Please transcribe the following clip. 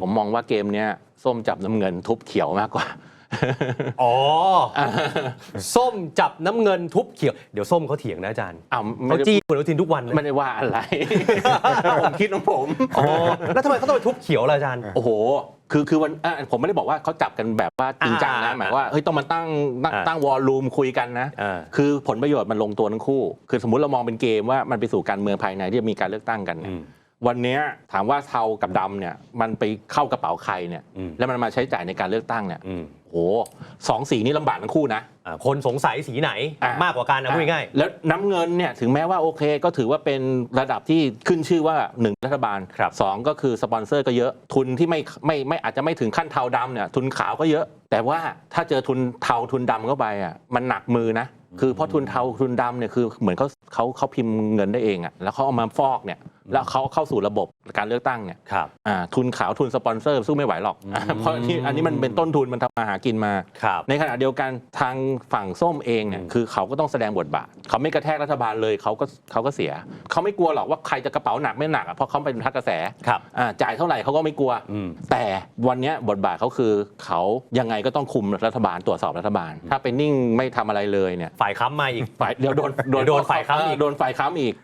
ผมมองว่าเกมเนี้ยส้มจับน้ำเงินทุบเขียวมากกว่า อ๋อส้มจับน้ำเงินทุบเขียว เดี๋ยวส้มเขาเถียงนะอาจารย์อ้าวไม่เขาได้จี้คุณอนุทินทุกวันนะไม่ได้ว่าอะไร ผมคิดของผม อ๋อแล้วทำไมเขาต้องไปทุบเขียวล่ะอาจารย์ โอ้โห คือคือวันอะผมไม่ได้บอกว่าเขาจับกันแบบว่าจริงจังนะอ่าหมายว่าเฮ้ยต้องมาตั้งตั้งอ่าตั้งวอลลุ่มคุยกันนะ อ่าคือผลประโยชน์มันลงตัวทั้งคู่ คือสมมุติเรามองเป็นเกมว่ามันไปสู่การเมืองภายในที่จะมีการเลือกตั้งกันเนี่ยอืม วันเนี้ยถามว่าเทากับดำเนี่ยมันไปเข้ากระเป๋าใครเนี่ยอืมแล้วมันมาใช้จ่ายในการเลือกตั้งเนี่ยอืมโอ้โหสองสีนี้ลำบากทั้งคู่นะอ่าคนสงสัยสีไหนอะมากกว่ากันนะพูดง่ายแล้วน้ำเงินเนี่ยถึงแม้ว่าโอเคก็ถือว่าเป็นระดับที่ขึ้นชื่อว่าหนึ่งรัฐบาลครับสองก็คือสปอนเซอร์ก็เยอะทุนที่ไม่ไม่ไม่อาจจะไม่ถึงขั้นเทาดำเนี่ยทุนขาวก็เยอะ แต่ว่าถ้าเจอทุนเทาทุนดำเข้าไปอะมันหนักมือนะคือเพราะทุนเทาทุนดำเนี่ยคือเหมือนเขาเขาเขาพิมพ์เงินได้เองอะแล้วเขาเอามาฟอกเนี่ย แล้วเขาเข้าสู่ระบบการเลือกตั้งเนี่ยๆครับอ่าทุนขาวทุนสปอนเซอร์สู้ไม่ไหวหรอกอ่าเพราะอันนี้อันนี้มันเป็นต้นทุนมันทำมาหากินมาครับในขณะเดียวกันทางฝั่งส้มเองเนี่ยอืมคือเขาก็ต้องแสดงบทบาท เขาไม่กระแทกรัฐบาลเลยเขาก็เขาก็เสีย เขาไม่กลัวหรอกว่าใครจะกระเป๋าหนักไม่หนักอะเพราะเขาเป็นพักกระแสครับอ่าจ่ายเท่าไหร่เขาก็ไม่กลัวอืมแต่วันเนี้ยบทบาทเขาคือเขายังไงก็ต้องคุมรัฐบาลตรวจสอบรัฐบาล ถ้าไปนิ่งไม่ทำอะไรเลยเนี่ยฝ่ายค้ำมาอีกฝ่ายเดี๋ยวโดนเดี๋ยวโดนฝ่ายค้ำอีกเโดนฝ่ายค้ำอีก